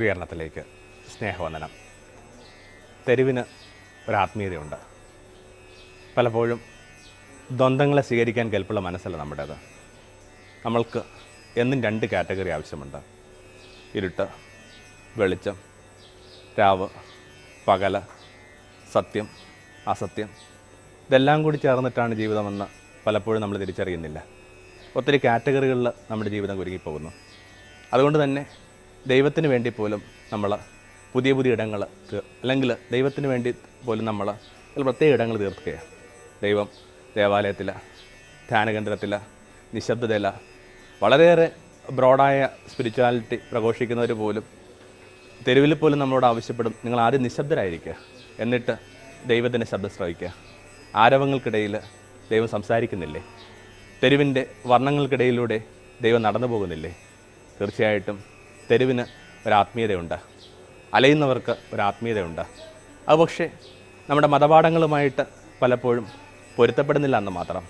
ഗുരുകരണത്തിലേക്ക് സ്നേഹവന്ദനം. തെരുവിന് ഒരാത്മീയതയുണ്ട് പലപ്പോഴും ദ്വന്ദ്ങ്ങളെ സ്വീകരിക്കാൻ കെൽപ്പുള്ള മനസ്സല്ല നമ്മുടേത്. നമ്മൾക്ക് എന്നും രണ്ട് കാറ്റഗറി ആവശ്യമുണ്ട്. ഇരുട്ട് വെളിച്ചം രാവ് പകൽ സത്യം അസത്യം. ഇതെല്ലാം കൂടി ചേർന്നിട്ടാണ് ജീവിതമെന്ന് പലപ്പോഴും നമ്മൾ തിരിച്ചറിയുന്നില്ല. ഒത്തിരി കാറ്റഗറികളിൽ നമ്മുടെ ജീവിതം കുരുങ്ങിപ്പോകുന്നു അതുകൊണ്ട് തന്നെ ദൈവത്തിന് വേണ്ടി പോലും നമ്മൾ പുതിയ പുതിയ ഇടങ്ങൾ അല്ലെങ്കിൽ ദൈവത്തിന് വേണ്ടി പോലും നമ്മൾ പ്രത്യേക ഇടങ്ങൾ തീർക്കുകയാണ്. ദൈവം ദേവാലയത്തിൽ ധ്യാനകേന്ദ്രത്തിൽ നിശബ്ദതയില വളരെയേറെ ബ്രോഡായ സ്പിരിച്വാലിറ്റി പ്രഘോഷിക്കുന്നവർ പോലും തെരുവിൽ പോലും നമ്മളോട് ആവശ്യപ്പെടും നിങ്ങൾ ആദ്യം നിശബ്ദരായിരിക്കുക. എന്നിട്ട് ദൈവത്തിന്റെ ശബ്ദം ശ്രവിക്കുക. ആരവങ്ങൾക്കിടയിൽ ദൈവം സംസാരിക്കുന്നില്ലേ? തെരുവിന്റെ വർണങ്ങൾക്കിടയിലൂടെ ദൈവം നടന്നു പോകുന്നില്ലേ തീർച്ചയായിട്ടും തെരുവിന് ഒരാത്മീയതയുണ്ട്. അലയുന്നവർക്ക് ഒരാത്മീയതയുണ്ട്. അത് പക്ഷേ നമ്മുടെ മതപാഠങ്ങളുമായിട്ട് പലപ്പോഴും പൊരുത്തപ്പെടുന്നില്ല എന്ന് മാത്രം.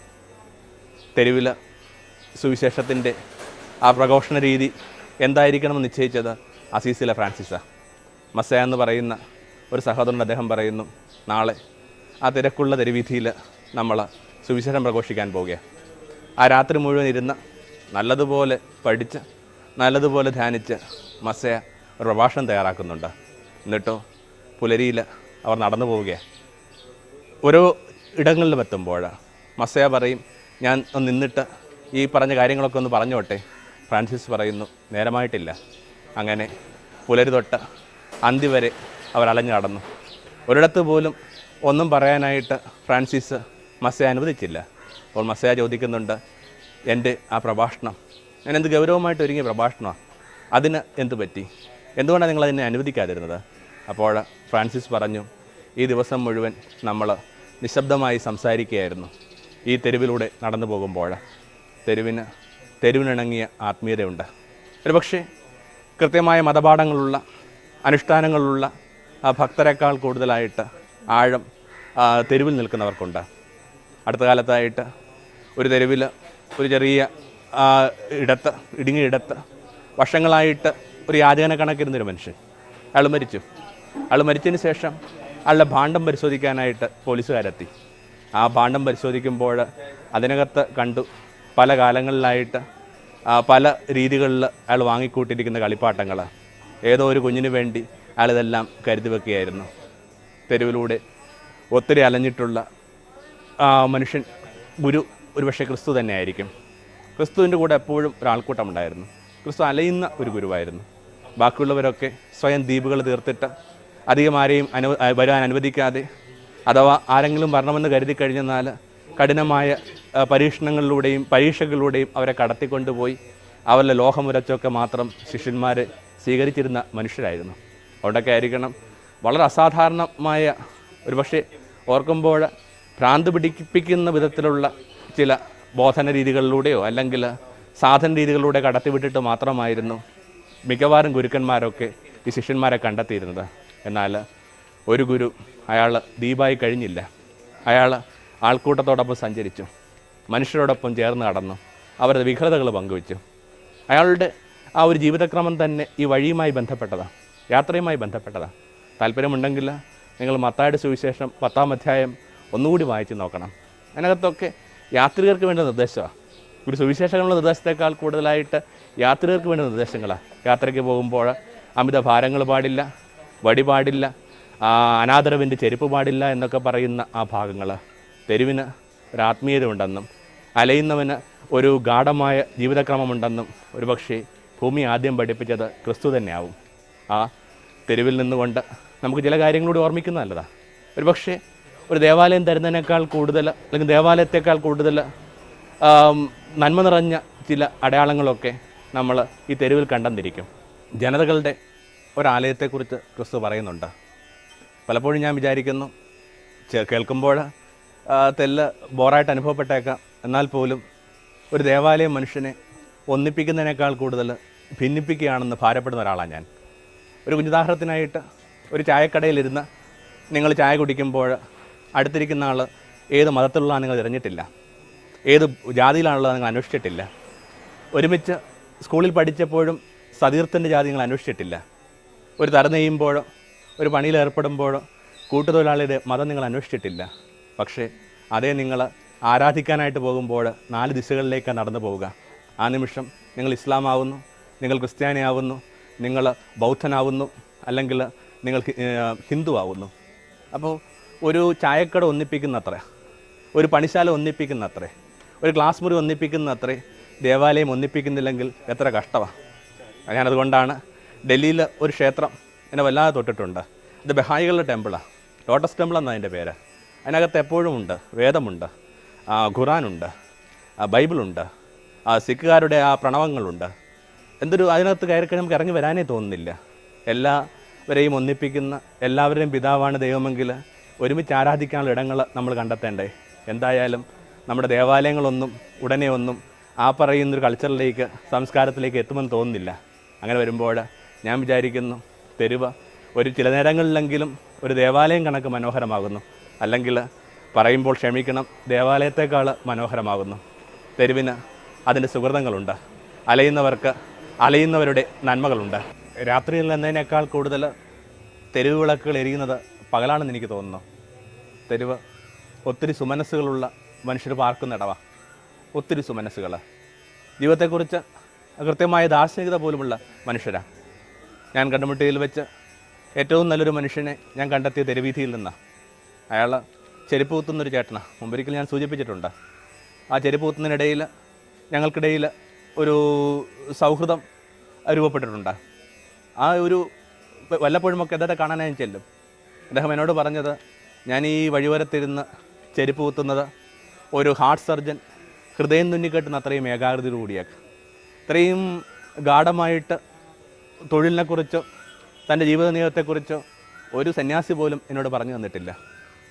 തെരുവിൽ സുവിശേഷത്തിന്റെ ആ പ്രഘോഷണ രീതി എന്തായിരിക്കണമെന്ന് നിശ്ചയിച്ചത് അസീസിലെ ഫ്രാൻസിസ. മസ്സ എന്ന് പറയുന്ന ഒരു സഹോദരൻ അദ്ദേഹം പറയുന്നു നാളെ ആ തിരക്കുള്ള തെരുവീഥിയിൽ നമ്മൾ സുവിശേഷം പ്രഘോഷിക്കാൻ പോവുകയാണ് ആ രാത്രി മുഴുവൻ ഇരുന്ന് നല്ലതുപോലെ പഠിച്ച് നല്ലതുപോലെ ധ്യാനിച്ച് മസയ ഒരു പ്രഭാഷണം തയ്യാറാക്കുന്നുണ്ട്. എന്നിട്ടോ പുലരിയിൽ അവർ നടന്നു പോവുകയാണ് ഓരോ ഇടങ്ങളിലും എത്തുമ്പോൾ മസയ പറയും ഞാൻ ഒന്ന് നിന്നിട്ട് ഈ പറഞ്ഞ കാര്യങ്ങളൊക്കെ ഒന്ന് പറഞ്ഞോട്ടെ? ഫ്രാൻസിസ് പറയുന്നു നേരമായിട്ടില്ല. അങ്ങനെ പുലരി തൊട്ട് അന്തി വരെ അവർ അലഞ്ഞു നടന്നു. ഒരിടത്ത് പോലും ഒന്നും പറയാനായിട്ട് ഫ്രാൻസിസ് മസയ അനുവദിച്ചില്ല. അപ്പോൾ മസയ ചോദിക്കുന്നുണ്ട് എന്റെ ആ പ്രഭാഷണം ഞാൻ എന്ത് ഗൗരവമായിട്ട് ഒരുങ്ങിയ പ്രഭാഷണമാണ് അതിന് എന്ത് പറ്റി? എന്തുകൊണ്ടാണ് നിങ്ങൾ അതിനെ അനുവദിക്കാതിരുന്നത്? അപ്പോൾ ഫ്രാൻസിസ് പറഞ്ഞു ഈ ദിവസം മുഴുവൻ നമ്മൾ നിശബ്ദമായി സംസാരിക്കുകയായിരുന്നു. ഈ തെരുവിലൂടെ നടന്നു പോകുമ്പോൾ തെരുവിന് തെരുവിനിണങ്ങിയ ആത്മീയതയുണ്ട്. ഒരുപക്ഷെ കൃത്യമായ മതപാഠങ്ങളുള്ള അനുഷ്ഠാനങ്ങളുള്ള ഭക്തരെക്കാൾ കൂടുതലായിട്ട് ആഴം തെരുവിൽ നിൽക്കുന്നവർക്കുണ്ട്. അടുത്ത കാലത്തായിട്ട് ഒരു തെരുവിൽ ഒരു ചെറിയ ഇടത്ത് ഇടുങ്ങിയ ഇടത്ത് വർഷങ്ങളായിട്ട് ഒരു യാചകനെ കണക്കിരുന്നൊരു മനുഷ്യൻ. അയാൾ മരിച്ചു. അയാൾ മരിച്ചതിന് ശേഷം അയാളുടെ ഭാണ്ഡം പരിശോധിക്കാനായിട്ട് പോലീസുകാരെത്തി. ആ ഭാണ്ഡം പരിശോധിക്കുമ്പോൾ അതിനകത്ത് കണ്ടു പല കാലങ്ങളിലായിട്ട് പല രീതികളിൽ അയാൾ വാങ്ങിക്കൂട്ടിയിരിക്കുന്ന കളിപ്പാട്ടങ്ങൾ ഏതോ ഒരു കുഞ്ഞിന് വേണ്ടി അയാൾ ഇതെല്ലാം കരുതി വെക്കുകയായിരുന്നു തെരുവിലൂടെ ഒത്തിരി അലഞ്ഞിട്ടുള്ള മനുഷ്യൻ ഗുരു ഒരുപക്ഷെ ക്രിസ്തു തന്നെയായിരിക്കും. ക്രിസ്തുവിന്റെ കൂടെ എപ്പോഴും ഒരാൾക്കൂട്ടം ഉണ്ടായിരുന്നു ക്രിസ്തു അലയുന്ന ഒരു ഗുരുവായിരുന്നു. ബാക്കിയുള്ളവരൊക്കെ സ്വയം ദ്വീപുകൾ തീർത്തിട്ട് അധികം ആരെയും അനു വരാൻ അനുവദിക്കാതെ അഥവാ ആരെങ്കിലും വരണമെന്ന് കരുതി കഴിഞ്ഞെന്നാൽ കഠിനമായ പരീക്ഷണങ്ങളിലൂടെയും പരീക്ഷകളിലൂടെയും അവരെ കടത്തിക്കൊണ്ടുപോയി അവരുടെ ലോഹമുരച്ചൊക്കെ മാത്രം ശിഷ്യന്മാർ സ്വീകരിച്ചിരുന്ന മനുഷ്യരായിരുന്നു. അതുകൊണ്ടൊക്കെ ആയിരിക്കണം. വളരെ അസാധാരണമായ ഒരു പക്ഷേ ഓർക്കുമ്പോൾ ഭ്രാന്ത് പിടിപ്പിക്കുന്ന വിധത്തിലുള്ള ചില ബോധന രീതികളിലൂടെയോ അല്ലെങ്കിൽ സാധന രീതികളിലൂടെ കടത്തിവിട്ടിട്ട് മാത്രമായിരുന്നു മിക്കവാറും ഗുരുക്കന്മാരൊക്കെ ഈ ശിഷ്യന്മാരെ കണ്ടെത്തിയിരുന്നത്. എന്നാൽ ഒരു ഗുരു അയാൾ ദീപായി കഴിഞ്ഞില്ല. അയാൾ ആൾക്കൂട്ടത്തോടൊപ്പം സഞ്ചരിച്ചു. മനുഷ്യരോടൊപ്പം ചേർന്ന് കടന്നു അവരുടെ വിഘ്നതകൾ പങ്കുവച്ചു. അയാളുടെ ആ ഒരു ജീവിതക്രമം തന്നെ ഈ വഴിയുമായി ബന്ധപ്പെട്ടതാണ് യാത്രയുമായി ബന്ധപ്പെട്ടതാണ് താല്പര്യമുണ്ടെങ്കിൽ നിങ്ങൾ മത്തായുടെ സുവിശേഷം പത്താം അധ്യായം ഒന്നുകൂടി വായിച്ച് നോക്കണം. അതിനകത്തൊക്കെ യാത്രികർക്ക് വേണ്ട നിർദ്ദേശമാണ് ഒരു സുവിശേഷങ്ങളുടെ നിർദ്ദേശത്തേക്കാൾ കൂടുതലായിട്ട് യാത്രികർക്ക് വേണ്ട നിർദ്ദേശങ്ങളാണ് യാത്രയ്ക്ക് പോകുമ്പോൾ അമിത ഭാരങ്ങൾ പാടില്ല വടി പാടില്ല അനാദരവിന്റെ ചെരുപ്പ് പാടില്ല എന്നൊക്കെ പറയുന്ന ആ ഭാഗങ്ങൾ തെരുവിന് ഒരാത്മീയത ഉണ്ടെന്നും അലയുന്നവന് ഒരു ഗാഠമായ ജീവിതക്രമമുണ്ടെന്നും ഒരുപക്ഷെ ഭൂമി ആദ്യം പഠിപ്പിച്ചത് ക്രിസ്തു തന്നെയാവും. ആ തെരുവിൽ നിന്നുകൊണ്ട് നമുക്ക് ചില കാര്യങ്ങളോട് ഓർമ്മിക്കുന്ന നല്ലതാണ് ഒരുപക്ഷെ ഒരു ദേവാലയം തരുന്നതിനേക്കാൾ കൂടുതൽ അല്ലെങ്കിൽ ദേവാലയത്തെക്കാൾ കൂടുതൽ നന്മ നിറഞ്ഞ ചില അടയാളങ്ങളൊക്കെ നമ്മൾ ഈ തെരുവിൽ കണ്ടെന്നിരിക്കും. ജനതകളുടെ ഒരാലയത്തെക്കുറിച്ച് ക്രിസ്തു പറയുന്നുണ്ട്. പലപ്പോഴും ഞാൻ വിചാരിക്കുന്നു കേൾക്കുമ്പോൾ തെല്ല് ബോറായിട്ട് അനുഭവപ്പെട്ടേക്കാം. എന്നാൽ പോലും ഒരു ദേവാലയം മനുഷ്യനെ ഒന്നിപ്പിക്കുന്നതിനേക്കാൾ കൂടുതൽ ഭിന്നിപ്പിക്കുകയാണെന്ന് ഭാരപ്പെടുന്ന ഒരാളാണ് ഞാൻ. ഒരു കുഞ്ഞുദാഹരണത്തിനായിട്ട് ഒരു ചായക്കടയിലിരുന്ന് നിങ്ങൾ ചായ കുടിക്കുമ്പോൾ അടുത്തിരിക്കുന്ന ആൾ ഏത് മതത്തിലുള്ളതാണ് നിങ്ങൾ തിരഞ്ഞിട്ടില്ല ഏത് ജാതിയിലാണുള്ളത് നിങ്ങൾ അന്വേഷിച്ചിട്ടില്ല. ഒരുമിച്ച് സ്കൂളിൽ പഠിച്ചപ്പോഴും സതീർത്ഥന്റെ ജാതി നിങ്ങൾ അന്വേഷിച്ചിട്ടില്ല. ഒരു തരം നെയ്യുമ്പോഴോ ഒരു പണിയിൽ ഏർപ്പെടുമ്പോഴോ കൂട്ടുതൊഴിലാളിയുടെ മതം നിങ്ങൾ അന്വേഷിച്ചിട്ടില്ല. പക്ഷേ അതേ നിങ്ങൾ ആരാധിക്കാനായിട്ട് പോകുമ്പോൾ നാല് ദിശകളിലേക്ക് നടന്നു പോവുക. ആ നിമിഷം നിങ്ങൾ ഇസ്ലാമാവുന്നു നിങ്ങൾ ക്രിസ്ത്യാനിയാവുന്നു നിങ്ങൾ ബൗദ്ധനാവുന്നു അല്ലെങ്കിൽ നിങ്ങൾ ഹിന്ദു ആവുന്നു അപ്പോൾ ഒരു ചായക്കട ഒന്നിപ്പിക്കുന്നത്ര. ഒരു പണിശാല ഒന്നിപ്പിക്കുന്നത്ര. ഒരു ക്ലാസ് മുറി ഒന്നിപ്പിക്കുന്നത്ര. ദേവാലയം ഒന്നിപ്പിക്കുന്നില്ലെങ്കിൽ എത്ര കഷ്ടമാണ് ഞാനതുകൊണ്ടാണ് ഡൽഹിയിൽ ഒരു ക്ഷേത്രം എന്നെ വല്ലാതെ തൊട്ടിട്ടുണ്ട്. ഇത് ബഹായികളുടെ ടെമ്പിളാണ് ലോട്ടസ് ടെമ്പിൾ എന്നാണ് അതിന്റെ പേര്. അതിനകത്ത് എപ്പോഴും ഉണ്ട്. വേദമുണ്ട്. ഖുറാനുണ്ട് ബൈബിളുണ്ട് ആ, സിഖുകാരുടെ ആ പ്രണവങ്ങളുണ്ട് എന്തൊരു അതിനകത്ത് കയറി നമുക്ക് ഇറങ്ങി വരാനേ തോന്നുന്നില്ല. എല്ലാവരെയും ഒന്നിപ്പിക്കുന്ന എല്ലാവരുടെയും പിതാവാണ് ദൈവമെങ്കിൽ ഒരുമിച്ച് ആരാധിക്കാനുള്ള ഇടങ്ങൾ നമ്മൾ കണ്ടെത്തേണ്ടേ. എന്തായാലും നമ്മുടെ ദേവാലയങ്ങളൊന്നും ഉടനെ ഒന്നും ആ പറയുന്നൊരു കൾച്ചറിലേക്ക് സംസ്കാരത്തിലേക്ക് എത്തുമെന്ന് തോന്നുന്നില്ല. അങ്ങനെ വരുമ്പോൾ ഞാൻ വിചാരിക്കുന്നു തെരുവ് ഒരു ചില നേരങ്ങളിലെങ്കിലും ഒരു ദേവാലയം കണക്ക് മനോഹരമാകുന്നു. അല്ലെങ്കിൽ പറയുമ്പോൾ ക്ഷമിക്കണം ദേവാലയത്തെക്കാൾ മനോഹരമാകുന്നു. തെരുവിന് അതിന്റെ സുഹൃതങ്ങളുണ്ട്. അലയുന്നവർക്ക് അലയുന്നവരുടെ നന്മകളുണ്ട്. രാത്രിയിൽ എന്നതിനേക്കാൾ കൂടുതൽ തെരുവ് വിളക്കുകൾ എരിയുന്നത് പകലാണെന്ന് എനിക്ക് തോന്നുന്നു. തെരുവ് ഒത്തിരി സുമനസ്സുകളുള്ള മനുഷ്യർ പാർക്കുന്ന ഇടവ. ഒത്തിരി സുമനസ്സുകൾ ജീവിതത്തെക്കുറിച്ച് കൃത്യമായ ദാർശനികത പോലുമുള്ള മനുഷ്യരാണ് ഞാൻ കണ്ടുമുട്ടിയിൽ വെച്ച് ഏറ്റവും നല്ലൊരു മനുഷ്യനെ ഞാൻ കണ്ടെത്തിയ തെരുവീഥിയിൽ നിന്നാണ് അയാൾ ചെരുപ്പ് കുത്തുന്നൊരു ചേട്ടനാണ് മുമ്പൊരിക്കൽ ഞാൻ സൂചിപ്പിച്ചിട്ടുണ്ട്. ആ ചെരുപ്പ് കുത്തുന്നതിനിടയിൽ ഞങ്ങൾക്കിടയിൽ ഒരു സൗഹൃദം രൂപപ്പെട്ടിട്ടുണ്ട്. ആ ഒരു വല്ലപ്പോഴുമൊക്കെ അദ്ദേഹത്തെ കാണാനായി ചെല്ലും. അദ്ദേഹം എന്നോട് പറഞ്ഞത് ഞാൻ ഈ വഴിവരത്തിരുന്ന് ചെരുപ്പ് കുത്തുന്നത് ഒരു ഹാർട്ട് സർജൻ ഹൃദയം തുന്നിക്കെട്ടുന്ന അത്രയും ഏകാഗ്രതയോടുകൂടിയൊക്കെ ഇത്രയും ഗാഠമായിട്ട് തൊഴിലിനെക്കുറിച്ചോ തന്റെ ജീവിത നിയമത്തെക്കുറിച്ചോ ഒരു സന്യാസി പോലും എന്നോട് പറഞ്ഞു തന്നിട്ടില്ല.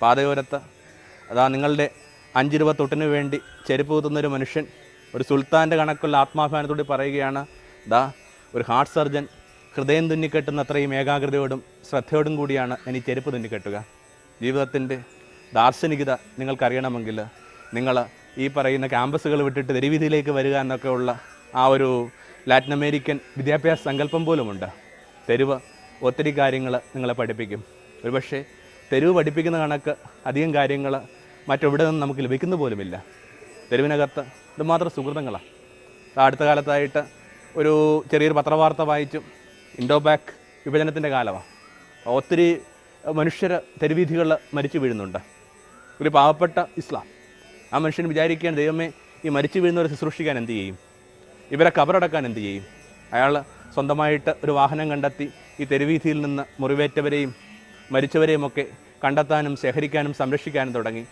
പാതയോരത്ത് അതാ നിങ്ങളുടെ അഞ്ച് രൂപ തൊട്ടിന് വേണ്ടി ചെരുപ്പ് കുത്തുന്നൊരു മനുഷ്യൻ ഒരു സുൽത്താന്റെ കണക്കുള്ള ആത്മാഭിമാനത്തോടെ പറയുകയാണ് ദാ ഒരു ഹാർട്ട് സർജൻ ഹൃദയം തുന്നിക്കെട്ടുന്ന അത്രയും ഏകാഗ്രതയോടും ശ്രദ്ധയോടും കൂടിയാണ് ഞാൻ ഈ ചെരുപ്പ് തുന്നിക്കെട്ടുക. ജീവിതത്തിന്റെ ദാർശനികത നിങ്ങൾക്കറിയണമെങ്കിൽ നിങ്ങൾ ഈ പറയുന്ന ക്യാമ്പസുകൾ വിട്ടിട്ട് തെരുവീതിയിലേക്ക് വരിക എന്നൊക്കെയുള്ള ആ ഒരു ലാറ്റിൻ അമേരിക്കൻ വിദ്യാഭ്യാസ സങ്കല്പം പോലുമുണ്ട്. തെരുവ് ഒത്തിരി കാര്യങ്ങൾ നിങ്ങളെ പഠിപ്പിക്കും. ഒരുപക്ഷെ തെരുവ് പഠിപ്പിക്കുന്ന കണക്ക് അധികം കാര്യങ്ങൾ മറ്റെവിടെ നിന്നും നമുക്ക് ലഭിക്കുന്ന പോലുമില്ല. തെരുവിനകത്ത് ഇതുമാത്രം സുഹൃതങ്ങളാണ് അടുത്ത കാലത്തായിട്ട് ഒരു ചെറിയൊരു പത്രവാർത്ത വായിച്ചു ഇൻഡോ ബാക്ക് വിഭജനത്തിന്റെ കാലമാണ്. ഒത്തിരി മനുഷ്യർ തെരുവീഥികളിൽ മരിച്ചു വീഴുന്നുണ്ട്. ഒരു പാവപ്പെട്ട ഇസ്ലാം. ആ മനുഷ്യൻ വിചാരിക്കുകയാണ് ദൈവമേ ഈ മരിച്ചു വീഴുന്നവരെ ശുശ്രൂഷിക്കാൻ എന്ത് ചെയ്യും? ഇവരെ കബറടക്കാൻ എന്ത് ചെയ്യും? അയാൾ സ്വന്തമായിട്ട് ഒരു വാഹനം കണ്ടെത്തി ഈ തെരുവീഥിയിൽ നിന്ന് മുറിവേറ്റവരെയും മരിച്ചവരെയും ഒക്കെ കണ്ടെത്താനും ശേഖരിക്കാനും സംരക്ഷിക്കാനും തുടങ്ങി.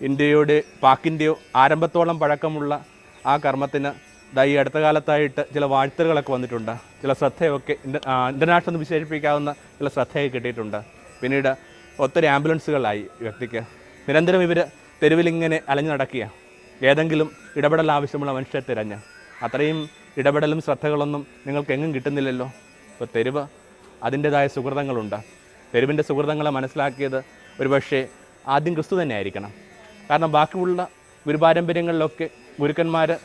ഇന്ത്യയുടെ പാക്കിന്റെയോ ആരംഭത്തോളം പഴക്കമുള്ള ആ കർമ്മത്തിന് ദാ ഈ അടുത്ത കാലത്തായിട്ട് ചില വാഴ്ത്തലുകളൊക്കെ വന്നിട്ടുണ്ട്. ചില ശ്രദ്ധയൊക്കെ ഇന്റ- ഇന്റർനാഷണൽ എന്ന് വിശേഷിപ്പിക്കാവുന്ന ചില ശ്രദ്ധയൊക്കെ കിട്ടിയിട്ടുണ്ട്. പിന്നീട് ഒത്തിരി ആംബുലൻസുകളായി വ്യക്തിക്ക്. നിരന്തരം ഇവർ തെരുവിലിങ്ങനെ അലഞ്ഞു നടക്കുക. ഏതെങ്കിലും ഇടപെടൽ ആവശ്യമുള്ള മനുഷ്യരെ തിരഞ്ഞ്. അത്രയും ഇടപെടലും ശ്രദ്ധകളൊന്നും നിങ്ങൾക്ക് എങ്ങും കിട്ടുന്നില്ലല്ലോ. ഇപ്പോൾ തെരുവ് അതിന്റെതായ സുഹൃതങ്ങളുണ്ട്. തെരുവിന്റെ സുഹൃതങ്ങളെ മനസ്സിലാക്കിയത് ഒരുപക്ഷെ ആദ്യം ക്രിസ്തു തന്നെ ആയിരിക്കണം കാരണം ബാക്കിയുള്ള ഗുരുപാരമ്പര്യങ്ങളിലൊക്കെ ഗുരുക്കന്മാർ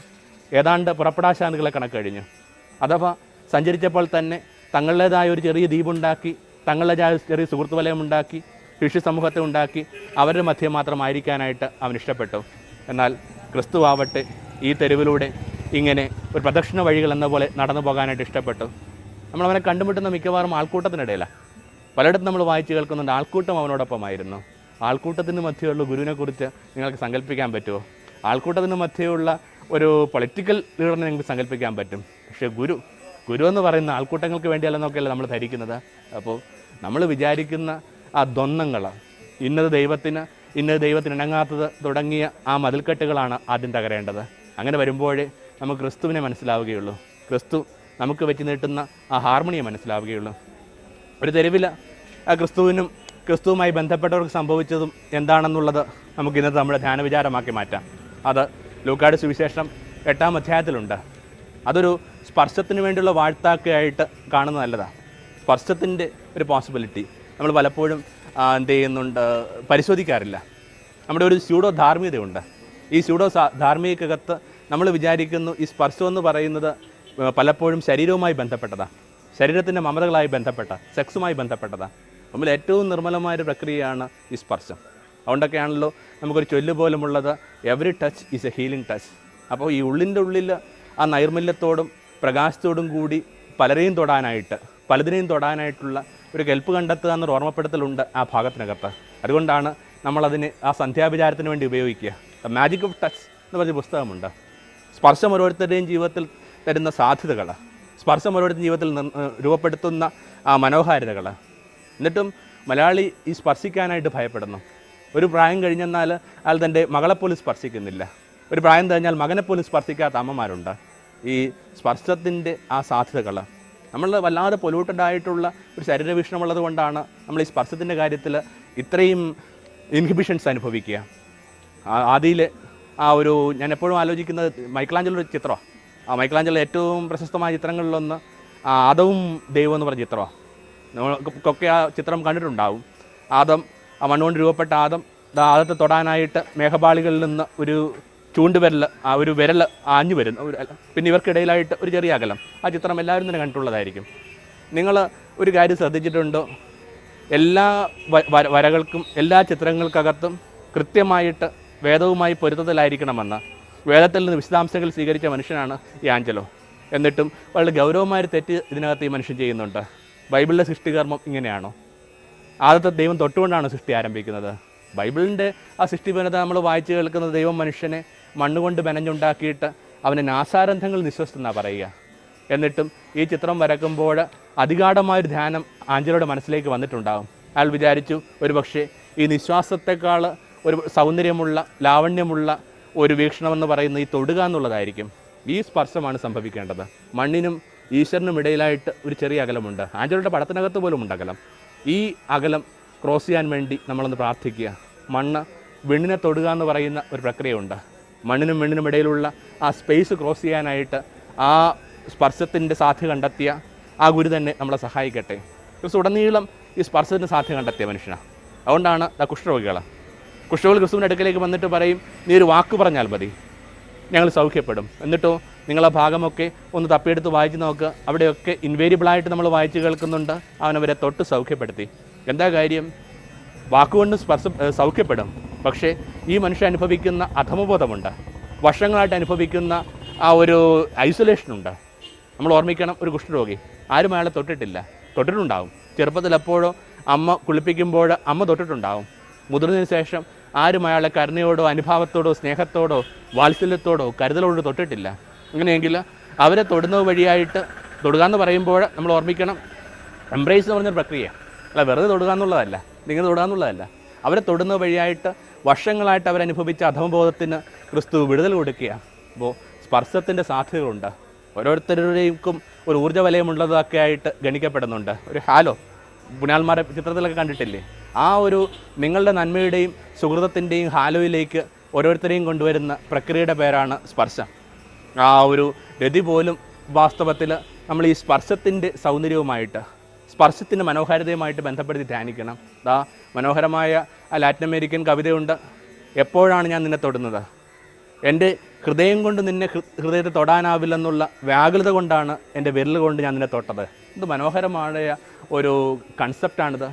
ഏതാണ്ട് പുറപ്പെടാശാന്തികളെ കണക്ക് കഴിഞ്ഞു അഥവാ സഞ്ചരിച്ചപ്പോൾ തന്നെ തങ്ങളുടേതായ ഒരു ചെറിയ ദ്വീപുണ്ടാക്കി തങ്ങളുടേതായ ചെറിയ സുഹൃത്ത് വലയമുണ്ടാക്കി കൃഷി സമൂഹത്തെ ഉണ്ടാക്കി അവരുടെ മധ്യം മാത്രമായിരിക്കാനായിട്ട് അവൻ ഇഷ്ടപ്പെട്ടു. എന്നാൽ ക്രിസ്തു ആവട്ടെ ഈ തെരുവിലൂടെ ഇങ്ങനെ ഒരു പ്രദക്ഷിണ വഴികൾ എന്ന പോലെ നടന്നു പോകാനായിട്ട് ഇഷ്ടപ്പെട്ടു. നമ്മൾ അവനെ കണ്ടുമുട്ടുന്ന മിക്കവാറും ആൾക്കൂട്ടത്തിനിടയിലാണ് പലയിടത്തും നമ്മൾ വായിച്ചു കേൾക്കുന്നുണ്ട് ആൾക്കൂട്ടം അവനോടൊപ്പമായിരുന്നു. ആൾക്കൂട്ടത്തിന് മധ്യമുള്ള ഗുരുവിനെക്കുറിച്ച് നിങ്ങൾക്ക് സങ്കല്പിക്കാൻ പറ്റുമോ? ആൾക്കൂട്ടത്തിന് മധ്യയുള്ള ഒരു പൊളിറ്റിക്കൽ ലീഡറിനെ നിങ്ങൾക്ക് സങ്കല്പിക്കാൻ പറ്റും. പക്ഷേ ഗുരു ഗുരു എന്ന് പറയുന്ന ആൾക്കൂട്ടങ്ങൾക്ക് വേണ്ടിയല്ലെന്നൊക്കെയല്ല നമ്മൾ ധരിക്കുന്നത്? അപ്പോൾ നമ്മൾ വിചാരിക്കുന്ന ആ ദ്വന്ദ്ങ്ങൾ ഇന്നത് ദൈവത്തിന് ഇന്നത് ദൈവത്തിന് ഇണങ്ങാത്തത് തുടങ്ങിയ ആ മതിൽക്കെട്ടുകളാണ് ആദ്യം തകരേണ്ടത്. അങ്ങനെ വരുമ്പോഴേ നമുക്ക് ക്രിസ്തുവിനെ മനസ്സിലാവുകയുള്ളൂ. ക്രിസ്തു നമുക്ക് വെച്ച് നീട്ടുന്ന ആ ഹാർമണിയെ മനസ്സിലാവുകയുള്ളൂ. ഒരു തെരുവിൽ ആ ക്രിസ്തുവിനും ക്രിസ്തുവുമായി ബന്ധപ്പെട്ടവർക്ക് സംഭവിച്ചതും എന്താണെന്നുള്ളത് നമുക്ക് ഇന്നത്തെ നമ്മുടെ ധ്യാന വിചാരമാക്കി മാറ്റാം. അത് ലൂക്കാട് സുവിശേഷം എട്ടാം അധ്യായത്തിലുണ്ട്. അതൊരു സ്പർശത്തിന് വേണ്ടിയുള്ള വാഴ്ത്താക്കയായിട്ട് കാണുന്നത് നല്ലതാണ് സ്പർശത്തിന്റെ ഒരു പോസിബിലിറ്റി നമ്മൾ പലപ്പോഴും എന്ത് ചെയ്യുന്നുണ്ട് പരിശോധിക്കാറില്ല. നമ്മുടെ ഒരു സ്യൂഡോ ധാർമ്മികതയുണ്ട്. ഈ സ്യൂഡോ ധാർമ്മികതക്കകത്ത് നമ്മൾ വിചാരിക്കുന്നു ഈ സ്പർശം എന്ന് പറയുന്നത് പലപ്പോഴും ശരീരവുമായി ബന്ധപ്പെട്ടതാണ് ശരീരത്തിന്റെ മമതകളായി ബന്ധപ്പെട്ട സെക്സുമായി ബന്ധപ്പെട്ടതാണ് നമ്മൾ ഏറ്റവും നിർമ്മലമായ ഒരു പ്രക്രിയയാണ് ഈ സ്പർശം. അതുകൊണ്ടൊക്കെയാണല്ലോ നമുക്കൊരു ചൊല്ല് പോലുമുള്ളത്. Every touch is a healing touch അപ്പോൾ ഈ ഉള്ളിന്റെ ഉള്ളിൽ ആ നൈർമല്യത്തോടും പ്രകാശത്തോടും കൂടി പലരെയും തൊടാനായിട്ട് പലതിനെയും തൊടാനായിട്ടുള്ള ഒരു കെൽപ്പ് കണ്ടെത്തുക എന്നൊരു ഓർമ്മപ്പെടുത്തലുണ്ട് ആ ഭാഗത്തിനകത്ത്. അതുകൊണ്ടാണ് നമ്മളതിന് ആ സന്ധ്യാഭിചാരത്തിന് വേണ്ടി ഉപയോഗിക്കുക. ദ മാജിക് ഓഫ് ടച്ച് എന്ന് പറഞ്ഞ പുസ്തകമുണ്ട്. സ്പർശം ഓരോരുത്തരുടെയും ജീവിതത്തിൽ തരുന്ന സാധ്യതകൾ സ്പർശം ഓരോരുത്തരുടെ ജീവിതത്തിൽ രൂപപ്പെടുത്തുന്ന ആ മനോഹാരിതകൾ എന്നിട്ടും മലയാളി ഈ സ്പർശിക്കാനായിട്ട് ഭയപ്പെടുന്നു. ഒരു പ്രായം കഴിഞ്ഞെന്നാൽ അയാൾ തന്റെ മകളെപ്പോലും സ്പർശിക്കുന്നില്ല. ഒരു പ്രായം കഴിഞ്ഞാൽ മകനെപ്പോലും സ്പർശിക്കാത്ത അമ്മമാരുണ്ട്. ഈ സ്പർശത്തിന്റെ ആ സാധ്യതകൾ. നമ്മൾ വല്ലാതെ പൊല്യൂട്ടഡ് ആയിട്ടുള്ള ഒരു ശരീരവീക്ഷണമുള്ളത് കൊണ്ടാണ് നമ്മൾ ഈ സ്പർശത്തിന്റെ കാര്യത്തിൽ ഇത്രയും ഇൻഹിബിഷൻസ് അനുഭവിക്കുക. ആദിയിൽ ആ ഒരു ഞാൻ എപ്പോഴും ആലോചിക്കുന്നത് മൈക്കിളാഞ്ചലോ ഒരു ചിത്രമാണ് ആ മൈക്കിളാഞ്ചലോ ഏറ്റവും പ്രശസ്തമായ ചിത്രങ്ങളിലൊന്ന് ആദവും ദൈവം എന്ന് പറഞ്ഞ ചിത്രമാണ് നമ്മൾക്കൊക്കെ ആ ചിത്രം കണ്ടിട്ടുണ്ടാവും. ആദം ആ മണ്ണുകൊണ്ട് രൂപപ്പെട്ട ആദം ആദത്തെ തൊടാനായിട്ട് മേഘപാളികളിൽ നിന്ന് ഒരു ചൂണ്ടുവിരൽ ആ ഒരു വിരൽ ആഞ്ഞു വരുന്നു. പിന്നെ ഇവർക്കിടയിലായിട്ട് ഒരു ചെറിയ അകലം. ആ ചിത്രം എല്ലാവരും തന്നെ കണ്ടിട്ടുള്ളതായിരിക്കും. നിങ്ങൾ ഒരു കാര്യം ശ്രദ്ധിച്ചിട്ടുണ്ടോ? എല്ലാ വരകൾക്കും എല്ലാ ചിത്രങ്ങൾക്കകത്തും കൃത്യമായിട്ട് വേദവുമായി പൊരുത്തത്തിലായിരിക്കണമെന്ന് വേദത്തിൽ നിന്ന് വിശദാംശങ്ങൾ സ്വീകരിച്ച മനുഷ്യനാണ് ഈ ആഞ്ചലോ. എന്നിട്ടും വളരെ ഗൗരവമായ തെറ്റ് ഇതിനകത്ത് ഈ മനുഷ്യൻ ചെയ്യുന്നുണ്ട്. ബൈബിളിലെ സൃഷ്ടികർമ്മം ഇങ്ങനെയാണോ? ആദ്യത്തെ ദൈവം തൊട്ടുകൊണ്ടാണ് സൃഷ്ടി ആരംഭിക്കുന്നത്. ബൈബിളിന്റെ ആ സൃഷ്ടി സൃഷ്ടിപരത നമ്മൾ വായിച്ചു കേൾക്കുന്നത് ദൈവം മനുഷ്യനെ മണ്ണുകൊണ്ട് മെനഞ്ഞുണ്ടാക്കിയിട്ട് അവനെ നാസാരന്ധങ്ങൾ നിശ്വസിച്ചെന്നാണ് പറയുക. എന്നിട്ടും ഈ ചിത്രം വരക്കുമ്പോൾ അധികാഠമായൊരു ധ്യാനം ആഞ്ചലോയുടെ മനസ്സിലേക്ക് വന്നിട്ടുണ്ടാകും. അയാൾ വിചാരിച്ചു ഒരു പക്ഷേ ഈ നിശ്വാസത്തെക്കാൾ ഒരു സൗന്ദര്യമുള്ള ലാവണ്യമുള്ള ഒരു വീക്ഷണമെന്ന് പറയുന്ന ഈ തൊടുക എന്നുള്ളതായിരിക്കും. ഈ സ്പർശമാണ് സംഭവിക്കേണ്ടത്. മണ്ണിനും ഈശ്വരനും ഇടയിലായിട്ട് ഒരു ചെറിയ അകലമുണ്ട്. ആഞ്ചലോയുടെ പടത്തിനകത്ത് പോലും ഉണ്ട് അകലം ഈ അകലം ക്രോസ് ചെയ്യാൻ വേണ്ടി നമ്മളൊന്ന് പ്രാർത്ഥിക്കുക. മണ്ണ് വെണ്ണിനെ തൊടുക എന്ന് പറയുന്ന ഒരു പ്രക്രിയയുണ്ട്. മണ്ണിനും വെണ്ണിനും ഇടയിലുള്ള ആ സ്പേസ് ക്രോസ് ചെയ്യാനായിട്ട് ആ സ്പർശത്തിന്റെ സാധ്യത കണ്ടെത്തിയ ആ ഗുരു തന്നെ നമ്മളെ സഹായിക്കട്ടെ. ക്രിസ്തു ഉടനീളം ഈ സ്പർശത്തിന്റെ സാധ്യത കണ്ടെത്തിയ മനുഷ്യനാണ് അതുകൊണ്ടാണ് ആ കുഷ്ഠരോഗികൾ കുഷ്ഠരോഗികൾ ക്രിസ്തുവിന്റെ അടുക്കലേക്ക് വന്നിട്ട് പറയും നീ ഒരു വാക്ക് പറഞ്ഞാൽ മതി. ഞങ്ങൾ സൗഖ്യപ്പെടും. എന്നിട്ടോ നിങ്ങളെ ഭാഗമൊക്കെ ഒന്ന് തപ്പിയെടുത്ത് വായിച്ച് നോക്കുക അവിടെയൊക്കെ ഇൻവേരിയബിളായിട്ട് നമ്മൾ വായിച്ച് കേൾക്കുന്നുണ്ട്. അവനവരെ തൊട്ട് സൗഖ്യപ്പെടുത്തി. എന്താ കാര്യം? വാക്കുകൊണ്ട് സ്പർശ സൗഖ്യപ്പെടും. പക്ഷേ ഈ മനുഷ്യൻ അനുഭവിക്കുന്ന അധമബോധമുണ്ട്. വർഷങ്ങളായിട്ട് അനുഭവിക്കുന്ന ആ ഒരു ഐസൊലേഷനുണ്ട് നമ്മൾ ഓർമ്മിക്കണം ഒരു കുഷ്ഠരോഗി. ആരും അയാളെ തൊട്ടിട്ടില്ല. തൊട്ടിട്ടുണ്ടാവും. ചെറുപ്പത്തിൽ അമ്മ കുളിപ്പിക്കുമ്പോൾ അമ്മ തൊട്ടിട്ടുണ്ടാവും. മുതിർന്നതിന് ശേഷം ആരും അയാളെ കരുണയോടോ അനുഭാവത്തോടോ സ്നേഹത്തോടോ വാത്സല്യത്തോടോ കരുതലോടോ തൊട്ടിട്ടില്ല. അങ്ങനെയെങ്കിൽ അവരെ തൊടുന്നത് വഴിയായിട്ട് തൊടുക എന്ന് പറയുമ്പോൾ നമ്മൾ ഓർമ്മിക്കണം എംബ്രേസ് എന്ന് പറഞ്ഞൊരു പ്രക്രിയ. അല്ല വെറുതെ തൊടുക എന്നുള്ളതല്ല നിങ്ങൾ തൊടുക എന്നുള്ളതല്ല അവരെ തൊടുന്ന വഴിയായിട്ട് വർഷങ്ങളായിട്ട് അവരനുഭവിച്ച അധമബോധത്തിന് ക്രിസ്തു വിടുതൽ കൊടുക്കുക. അപ്പോൾ സ്പർശത്തിന്റെ സാധ്യതകളുണ്ട്. ഓരോരുത്തരുടെയും ഒരു ഊർജ വലയമുള്ളതൊക്കെ ആയിട്ട് ഗണിക്കപ്പെടുന്നുണ്ട്. ഒരു ഹാലോ പുനാൽമാരെ ചിത്രത്തിലൊക്കെ കണ്ടിട്ടില്ലേ? ആ ഒരു നിങ്ങളുടെ നന്മയുടെയും സുഹൃതത്തിന്റെയും ഹാലോയിലേക്ക് ഓരോരുത്തരെയും കൊണ്ടുവരുന്ന പ്രക്രിയയുടെ പേരാണ് സ്പർശം. ആ ഒരു രതി പോലും വാസ്തവത്തിൽ നമ്മൾ ഈ സ്പർശത്തിന്റെ സൗന്ദര്യവുമായിട്ട് സ്പർശത്തിന്റെ മനോഹാരിതയുമായിട്ട് ബന്ധപ്പെടുത്തി ധ്യാനിക്കണം. ദാ മനോഹരമായ ആ ലാറ്റിൻ അമേരിക്കൻ കവിതയുണ്ട് എപ്പോഴാണ് ഞാൻ നിന്നെ തൊടുന്നത്? എന്റെ ഹൃദയം കൊണ്ട് നിന്നെ ഹൃദയത്തെ തൊടാനാവില്ലെന്നുള്ള വ്യാകുലത കൊണ്ടാണ് എന്റെ വിരൽ കൊണ്ട് ഞാൻ നിന്നെ തൊട്ടത്. ഇത് മനോഹരമായ ഒരു കൺസെപ്റ്റാണിത്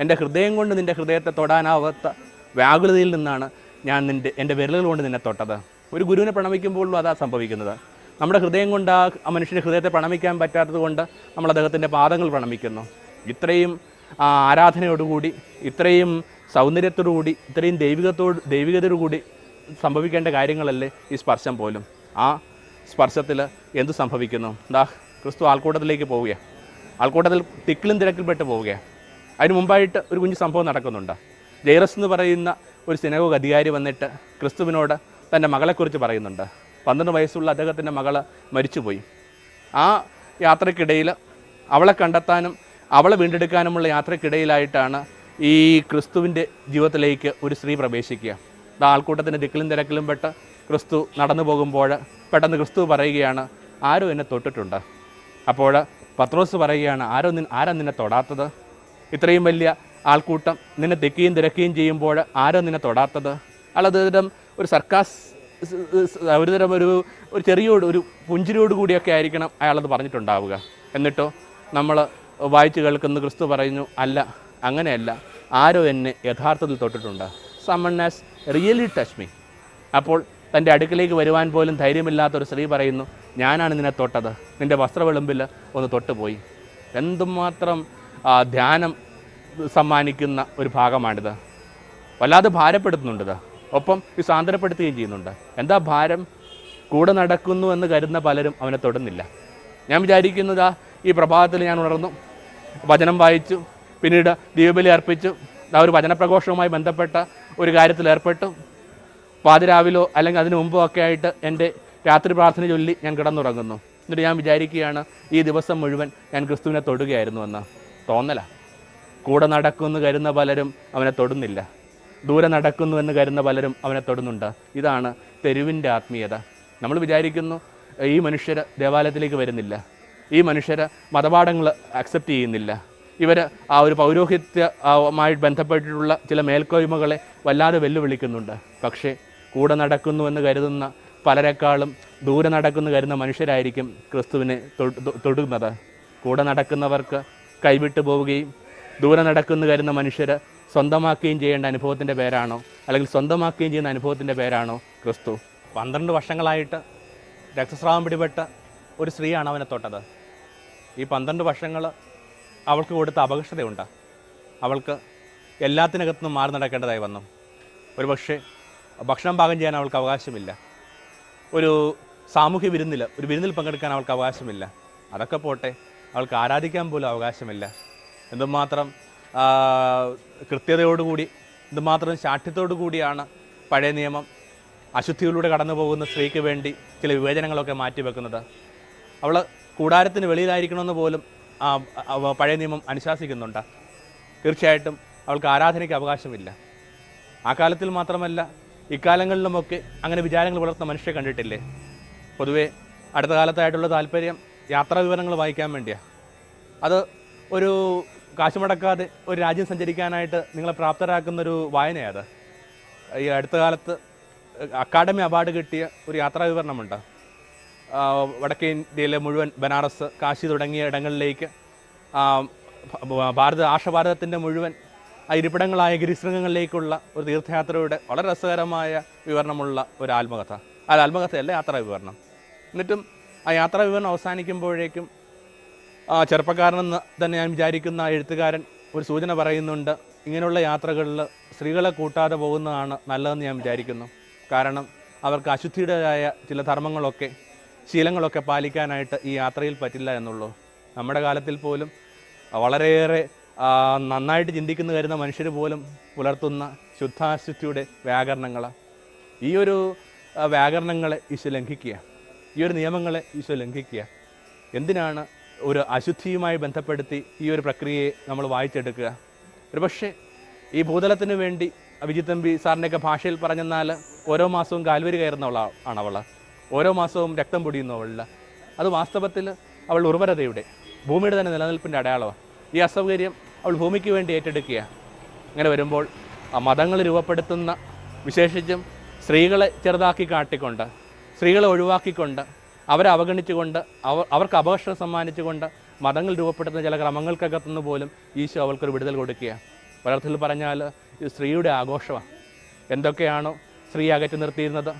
എന്റെ ഹൃദയം കൊണ്ട് നിന്റെ ഹൃദയത്തെ തൊടാനാവാത്ത വ്യാകുലതയിൽ നിന്നാണ് ഞാൻ നിന്റെ എന്റെ വിരലുകൾ കൊണ്ട് നിന്നെ തൊട്ടത്. ഒരു ഗുരുവിനെ പ്രണമിക്കുമ്പോഴും അതാ സംഭവിക്കുന്നത്. നമ്മുടെ ഹൃദയം കൊണ്ട് ആ മനുഷ്യന്റെ ഹൃദയത്തെ പ്രണമിക്കാൻ പറ്റാത്തത് കൊണ്ട് നമ്മൾ അദ്ദേഹത്തിന്റെ പാദങ്ങൾ പ്രണമിക്കുന്നു. ഇത്രയും ആരാധനയോടുകൂടി ഇത്രയും സൗന്ദര്യത്തോടുകൂടി ഇത്രയും ദൈവികത്തോട് ദൈവികതയോടുകൂടി സംഭവിക്കേണ്ട കാര്യങ്ങളല്ലേ ഈ സ്പർശം പോലും. ആ സ്പർശത്തിൽ എന്ത് സംഭവിക്കുന്നു? ദാ ക്രിസ്തു ആൾക്കൂട്ടത്തിലേക്ക് പോവുകയാണ്. ആൾക്കൂട്ടത്തിൽ തിക്കിലും തിരക്കിൽപ്പെട്ട് പോവുകയാണ്. അതിന് മുമ്പായിട്ട് ഒരു കുഞ്ഞു സംഭവം നടക്കുന്നുണ്ട്. ജയറസ് എന്ന് പറയുന്ന ഒരു സിനഗോഗ് അധികാരി വന്നിട്ട് ക്രിസ്തുവിനോട് തന്റെ മകളെക്കുറിച്ച് പറയുന്നുണ്ട്. പന്ത്രണ്ട് വയസ്സുള്ള അദ്ദേഹത്തിന്റെ മകൾ മരിച്ചുപോയി. ആ യാത്രക്കിടയിൽ അവളെ കണ്ടെത്താനും അവളെ വീണ്ടെടുക്കാനുമുള്ള യാത്രക്കിടയിലായിട്ടാണ് ഈ ക്രിസ്തുവിന്റെ ജീവിതത്തിലേക്ക് ഒരു സ്ത്രീ പ്രവേശിക്കുക. അത് ആൾക്കൂട്ടത്തിന്റെ ദിക്കിലും തിരക്കിലും പെട്ട് ക്രിസ്തു നടന്നു പോകുമ്പോൾ പെട്ടെന്ന് ക്രിസ്തു പറയുകയാണ് ആരോ എന്നെ തൊട്ടിട്ടുണ്ട്. അപ്പോൾ പത്രോസ് പറയുകയാണ് ആരോ ആരാ നിന്നെ തൊടാത്തത്? ഇത്രയും വലിയ ആൾക്കൂട്ടം നിന്നെ തെക്കുകയും തിരക്കുകയും ചെയ്യുമ്പോൾ ആരോ നിന്നെ തൊടാത്തത്? അയാളതൊരു ഒരു സർക്കാസ് ഒരു തരം ഒരു ഒരു ചെറിയോട് ഒരു പുഞ്ചിരിയോട് കൂടിയൊക്കെ ആയിരിക്കണം അയാളത് പറഞ്ഞിട്ടുണ്ടാവുക. എന്നിട്ടോ നമ്മൾ വായിച്ചു കേൾക്കുന്ന ക്രിസ്തു പറയുന്നു അല്ല അങ്ങനെയല്ല. ആരോ എന്നെ യഥാർത്ഥത്തിൽ തൊട്ടിട്ടുണ്ട്. Someone has really touch me അപ്പോൾ തന്റെ അടുക്കിലേക്ക് വരുവാൻ പോലും ധൈര്യമില്ലാത്ത ഒരു സ്ത്രീ പറയുന്നു ഞാനാണ് നിന്നെ തൊട്ടത്. നിന്റെ വസ്ത്രവിളുമ്പിൽ ഒന്ന് തൊട്ടുപോയി. എന്തുമാത്രം ധ്യാനം സമ്മാനിക്കുന്ന ഒരു ഭാഗമാണിത്. വല്ലാതെ ഭാരപ്പെടുത്തുന്നുണ്ട് ഒപ്പം ഇത് സാന്ദ്രപ്പെടുത്തുകയും ചെയ്യുന്നുണ്ട്. എന്താ ഭാരം? കൂടെ നടക്കുന്നു എന്ന് കരുതുന്ന പലരും അവനെ തൊടുന്നില്ല. ഞാൻ വിചാരിക്കുന്നത് ഈ പ്രഭാതത്തിൽ ഞാൻ ഉണർന്നു വചനം വായിച്ചു പിന്നീട് ദീപബലി അർപ്പിച്ചു ആ ഒരു വചനപ്രഘോഷവുമായി ബന്ധപ്പെട്ട ഒരു കാര്യത്തിൽ ഏർപ്പെട്ടു. പാതിരാവിലോ അല്ലെങ്കിൽ അതിനു മുമ്പോ ഒക്കെ ആയിട്ട് എന്റെ രാത്രി പ്രാർത്ഥന ചൊല്ലി ഞാൻ കിടന്നുറങ്ങുന്നു. എന്നിട്ട് ഞാൻ വിചാരിക്കുകയാണ് ഈ ദിവസം മുഴുവൻ ഞാൻ ക്രിസ്തുവിനെ തൊടുകയായിരുന്നു എന്ന്. തോന്നല. കൂടെ നടക്കുമെന്ന് കരുതുന്ന പലരും അവനെ തൊടുന്നില്ല. ദൂരെ നടക്കുന്നു എന്ന് കരുതുന്ന പലരും അവനെ തൊടുന്നുണ്ട്. ഇതാണ് തെരുവിന്റെ ആത്മീയത. നമ്മൾ വിചാരിക്കുന്നു ഈ മനുഷ്യർ ദേവാലയത്തിലേക്ക് വരുന്നില്ല. ഈ മനുഷ്യർ മതപാഠങ്ങൾ അക്സെപ്റ്റ് ചെയ്യുന്നില്ല. ഇവർ ആ ഒരു പൗരോഹിത്യമായി ബന്ധപ്പെട്ടിട്ടുള്ള ചില മേൽക്കോയ്മകളെ വല്ലാതെ വെല്ലുവിളിക്കുന്നുണ്ട്. പക്ഷേ കൂടെ നടക്കുന്നു എന്ന് കരുതുന്ന പലരെക്കാളും ദൂരെ നടക്കുന്നു കരുതുന്ന മനുഷ്യരായിരിക്കും ക്രിസ്തുവിനെ തൊടുന്നത്. കൂടെ നടക്കുന്നവർക്ക് കൈവിട്ടു പോവുകയും ദൂരെ നടക്കുന്നു കരുന്ന മനുഷ്യർ സ്വന്തമാക്കുകയും ചെയ്യേണ്ട അനുഭവത്തിന്റെ പേരാണോ? അല്ലെങ്കിൽ സ്വന്തമാക്കുകയും ചെയ്യുന്ന അനുഭവത്തിന്റെ പേരാണോ ക്രിസ്തു? പന്ത്രണ്ട് വർഷങ്ങളായിട്ട് രക്തസ്രാവം പിടിപെട്ട ഒരു സ്ത്രീയാണ് അവനെ തൊട്ടത്. ഈ പന്ത്രണ്ട് വർഷങ്ങൾ അവൾക്ക് കൊടുത്ത അപകർഷതയുണ്ട്. അവൾക്ക് എല്ലാത്തിനകത്തുനിന്നും മാറി നടക്കേണ്ടതായി വന്നു. ഒരു പക്ഷേ ഭക്ഷണം പാകം ചെയ്യാൻ അവൾക്ക് അവകാശമില്ല. ഒരു സാമൂഹ്യ വിരുന്നിൽ ഒരു വിരുന്നിൽ പങ്കെടുക്കാൻ അവൾക്ക് അവകാശമില്ല. അതൊക്കെ പോട്ടെ. അവൾക്ക് ആരാധിക്കാൻ പോലും അവകാശമില്ല. എന്തുമാത്രം കൃത്യതയോടുകൂടി എന്തുമാത്രം ശാഠ്യത്തോടു കൂടിയാണ് പഴയ നിയമം അശുദ്ധിയിലൂടെ കടന്നു പോകുന്ന സ്ത്രീക്ക് വേണ്ടി ചില വിവേചനങ്ങളൊക്കെ മാറ്റിവെക്കുന്നത്. അവൾ കൂടാരത്തിന് വെളിയിലായിരിക്കണമെന്ന് പോലും പഴയ നിയമം അനുശാസിക്കുന്നുണ്ട്. തീർച്ചയായിട്ടും അവൾക്ക് ആരാധനയ്ക്ക് അവകാശമില്ല. ആ കാലത്തിൽ മാത്രമല്ല ഇക്കാലങ്ങളിലുമൊക്കെ അങ്ങനെ വിചാരങ്ങൾ വളർത്തുന്ന മനുഷ്യരെ കണ്ടിട്ടില്ലേ? പൊതുവേ അടുത്ത കാലത്തായിട്ടുള്ള താല്പര്യം യാത്രാ വിവരങ്ങൾ വായിക്കാൻ വേണ്ടിയാണ് അത് ഒരു കാശ് മുടക്കാതെ ഒരു രാജ്യം സഞ്ചരിക്കാനായിട്ട് നിങ്ങളെ പ്രാപ്തരാക്കുന്നൊരു അത്. ഈ അടുത്ത കാലത്ത് അക്കാഡമി അവാർഡ് കിട്ടിയ ഒരു യാത്രാ വിവരണമുണ്ട്. വടക്കേ ഇന്ത്യയിലെ മുഴുവൻ ബനാറസ് കാശി തുടങ്ങിയ ഇടങ്ങളിലേക്ക് ഭാരത ആർഷഭാരതത്തിന്റെ മുഴുവൻ ഇരിപ്പിടങ്ങളായ ഗിരിശൃംഗങ്ങളിലേക്കുള്ള ഒരു തീർത്ഥയാത്രയുടെ വളരെ രസകരമായ വിവരണമുള്ള ഒരു ആത്മകഥ. ആ ആത്മകഥയല്ല യാത്രാ വിവരണം. എന്നിട്ടും ആ യാത്രാ വിവരണം അവസാനിക്കുമ്പോഴേക്കും ആ ചെറുപ്പക്കാരനെന്ന് തന്നെ ഞാൻ വിചാരിക്കുന്ന എഴുത്തുകാരൻ ഒരു സൂചന പറയുന്നുണ്ട്. ഇങ്ങനെയുള്ള യാത്രകളിൽ സ്ത്രീകളെ കൂട്ടാതെ പോകുന്നതാണ് നല്ലതെന്ന് ഞാൻ വിചാരിക്കുന്നു. കാരണം അവർക്ക് അശുദ്ധിയുടേതായ ചില ധർമ്മങ്ങളൊക്കെ ശീലങ്ങളൊക്കെ പാലിക്കാനായിട്ട് ഈ യാത്രയിൽ പറ്റില്ല എന്നുള്ളൂ. നമ്മുടെ കാലത്തിൽ പോലും വളരെയേറെ നന്നായിട്ട് ചിന്തിക്കുന്ന കരുന്ന മനുഷ്യർ പോലും പുലർത്തുന്ന ശുദ്ധാശുദ്ധിയുടെ വ്യാകരണങ്ങൾ ഈ ഒരു വ്യാകരണങ്ങളെ ഈശോ ലംഘിക്കുക. ഈ ഒരു നിയമങ്ങളെ ഈശോ ലംഘിക്കുക. എന്തിനാണ് ഒരു അശുദ്ധിയുമായി ബന്ധപ്പെടുത്തി ഈ ഒരു പ്രക്രിയയെ നമ്മൾ വായിച്ചെടുക്കുക? ഒരുപക്ഷെ ഈ ഭൂതലത്തിന് വേണ്ടി അഭിജിത്ത് തമ്പി സാറിന്റെയൊക്കെ ഭാഷയിൽ പറഞ്ഞെന്നാൽ ഓരോ മാസവും കാൽവരി കയറുന്നവള ആണ് അവൾ ഓരോ മാസവും രക്തം പൊടിയുന്നവളിൽ അത് വാസ്തവത്തിൽ അവൾ ഉർവരതയുടെ ഭൂമിയുടെ തന്നെ നിലനിൽപ്പിന്റെ അടയാളമാണ്. ഈ അസൗകര്യം അവൾ ഭൂമിക്ക് വേണ്ടി ഏറ്റെടുക്കുക. അങ്ങനെ വരുമ്പോൾ മതങ്ങൾ രൂപപ്പെടുത്തുന്ന വിശേഷിച്ചും സ്ത്രീകളെ ചെറുതാക്കി കാട്ടിക്കൊണ്ട് സ്ത്രീകളെ ഒഴിവാക്കിക്കൊണ്ട് അവരെ അവഗണിച്ചുകൊണ്ട് അവർ അവർക്ക് അപകർഷണം സമ്മാനിച്ചുകൊണ്ട് മതങ്ങൾ രൂപപ്പെടുത്തുന്ന ചില ക്രമങ്ങൾക്കകത്തുനിന്ന് പോലും ഈശോ അവൾക്കൊരു വിടുതൽ കൊടുക്കുക. ഒരർത്ഥത്തിൽ പറഞ്ഞാൽ ഇത് സ്ത്രീയുടെ ആഘോഷമാണ്. എന്തൊക്കെയാണോ സ്ത്രീ അകറ്റി നിർത്തിയിരുന്നത്?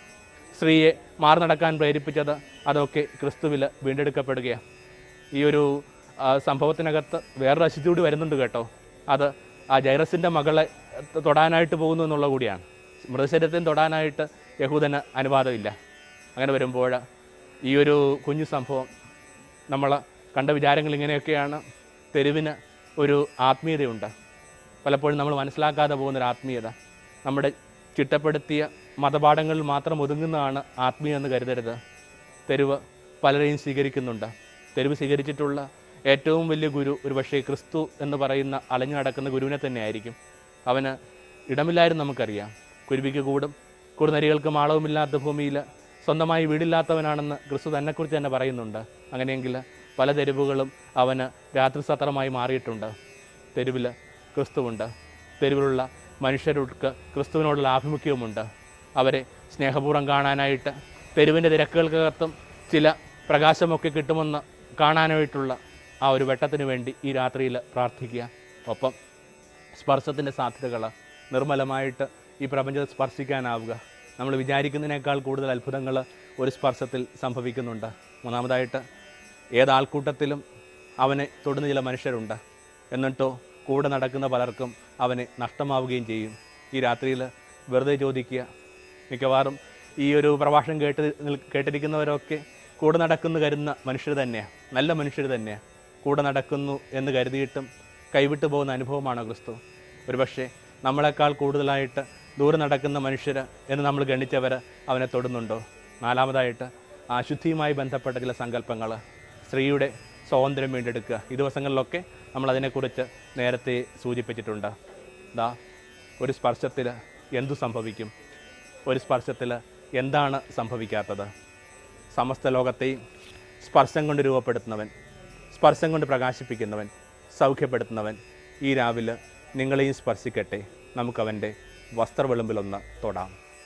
സ്ത്രീയെ മാറി നടക്കാൻ പ്രേരിപ്പിച്ചത് അതൊക്കെ ക്രിസ്തുവിൽ വീണ്ടെടുക്കപ്പെടുകയാണ്. ഈ ഒരു സംഭവത്തിനകത്ത് വേറൊരു അശുദ്ധി കൂടി വരുന്നുണ്ട് കേട്ടോ. അത് ആ ജൈറസിന്റെ മകളെ തൊടാനായിട്ട് പോകുന്നു എന്നുള്ള കൂടിയാണ്. മൃതശരീരത്തിന് തൊടാനായിട്ട് യഹൂദന് അനുവാദമില്ല. അങ്ങനെ വരുമ്പോൾ ഈ ഒരു കുഞ്ഞു സംഭവം നമ്മൾ കണ്ട വിചാരങ്ങൾ ഇങ്ങനെയൊക്കെയാണ്. തെരുവിന് ഒരു ആത്മീയതയുണ്ട്. പലപ്പോഴും നമ്മൾ മനസ്സിലാക്കാതെ പോകുന്നൊരു ആത്മീയത. നമ്മുടെ ചിട്ടപ്പെടുത്തിയ മതപാഠങ്ങളിൽ മാത്രം ഒതുങ്ങുന്നതാണ് ആത്മീയം എന്ന് കരുതരുത്. തെരുവ് പലരെയും സ്വീകരിക്കുന്നുണ്ട്. തെരുവ് സ്വീകരിച്ചിട്ടുള്ള ഏറ്റവും വലിയ ഗുരു ഒരു പക്ഷേ ക്രിസ്തു എന്ന് പറയുന്ന അലഞ്ഞു നടക്കുന്ന ഗുരുവിനെ തന്നെ ആയിരിക്കും അവന് ഇടമില്ലായിരുന്നു നമുക്കറിയാം. കുരുവിക്ക് കൂടും കുറുനരികൾക്ക് മാളവുമില്ലാത്ത ഭൂമിയിൽ സ്വന്തമായി വീടില്ലാത്തവനാണെന്ന് ക്രിസ്തു തന്നെക്കുറിച്ച് തന്നെ പറയുന്നുണ്ട്. അങ്ങനെയെങ്കിൽ പല തെരുവുകളും അവന് രാത്രി സത്രമായി മാറിയിട്ടുണ്ട്. തെരുവിൽ ക്രിസ്തുവുണ്ട്. തെരുവിലുള്ള മനുഷ്യർക്ക് ക്രിസ്തുവിനോടുള്ള ആഭിമുഖ്യവുമുണ്ട്. അവരെ സ്നേഹപൂർവം കാണാനായിട്ട് തെരുവിന്റെ തിരക്കുകൾക്കകത്തും ചില പ്രകാശമൊക്കെ കിട്ടുമെന്ന് കാണാനായിട്ടുള്ള ആ ഒരു വെട്ടത്തിന് വേണ്ടി ഈ രാത്രിയിൽ പ്രാർത്ഥിക്കുക. ഒപ്പം സ്പർശത്തിന്റെ സാധ്യതകൾ നിർമ്മലമായിട്ട് ഈ പ്രപഞ്ചത്തെ സ്പർശിക്കാനാവുക. നമ്മൾ വിചാരിക്കുന്നതിനേക്കാൾ കൂടുതൽ അത്ഭുതങ്ങൾ ഒരു സ്പർശത്തിൽ സംഭവിക്കുന്നുണ്ട്. മൂന്നാമതായിട്ട് ഏതാൾക്കൂട്ടത്തിലും അവനെ തൊടുന്ന ചില മനുഷ്യരുണ്ട്. എന്നിട്ടോ കൂടെ നടക്കുന്ന പലർക്കും അവനെ നഷ്ടമാവുകയും ചെയ്യും. ഈ രാത്രിയിൽ വെറുതെ ചോദിക്കുക. മിക്കവാറും ഈ ഒരു പ്രഭാഷണം കേട്ട് കേട്ടിരിക്കുന്നവരൊക്കെ കൂടെ നടക്കുന്നു കരുതുന്ന മനുഷ്യർ തന്നെയാണ് നല്ല മനുഷ്യർ തന്നെയാണ് കൂടെ നടക്കുന്നു എന്ന് കരുതിയിട്ടും കൈവിട്ടു പോകുന്ന അനുഭവമാണ് ക്രിസ്തു. ഒരുപക്ഷെ നമ്മളെക്കാൾ കൂടുതലായിട്ട് ദൂരെ നടക്കുന്ന മനുഷ്യർ എന്ന് നമ്മൾ ഗണിച്ചവർ അവനെ തൊടുന്നുണ്ടോ? നാലാമതായിട്ട് ആ ശുദ്ധിയുമായി ബന്ധപ്പെട്ട ചില സങ്കല്പങ്ങൾ സ്ത്രീയുടെ സ്വാതന്ത്ര്യം വീണ്ടെടുക്കുക. ഈ ദിവസങ്ങളിലൊക്കെ നമ്മൾ അതിനെക്കുറിച്ച് നേരത്തെ സൂചിപ്പിച്ചിട്ടുണ്ട്. ദാ ഒരു സ്പർശത്തിൽ എന്തു സംഭവിക്കും? ഒരു സ്പർശത്തിൽ എന്താണ് സംഭവിക്കാത്തത്? സമസ്ത ലോകത്തെയും സ്പർശം കൊണ്ട് രൂപപ്പെടുത്തുന്നവൻ സ്പർശം കൊണ്ട് പ്രകാശിപ്പിക്കുന്നവൻ സൗഖ്യപ്പെടുത്തുന്നവൻ ഈ രാവിലെ നിങ്ങളെയും സ്പർശിക്കട്ടെ. നമുക്കവന്റെ വസ്ത്രവിളുമ്പിലൊന്ന് തൊടാം.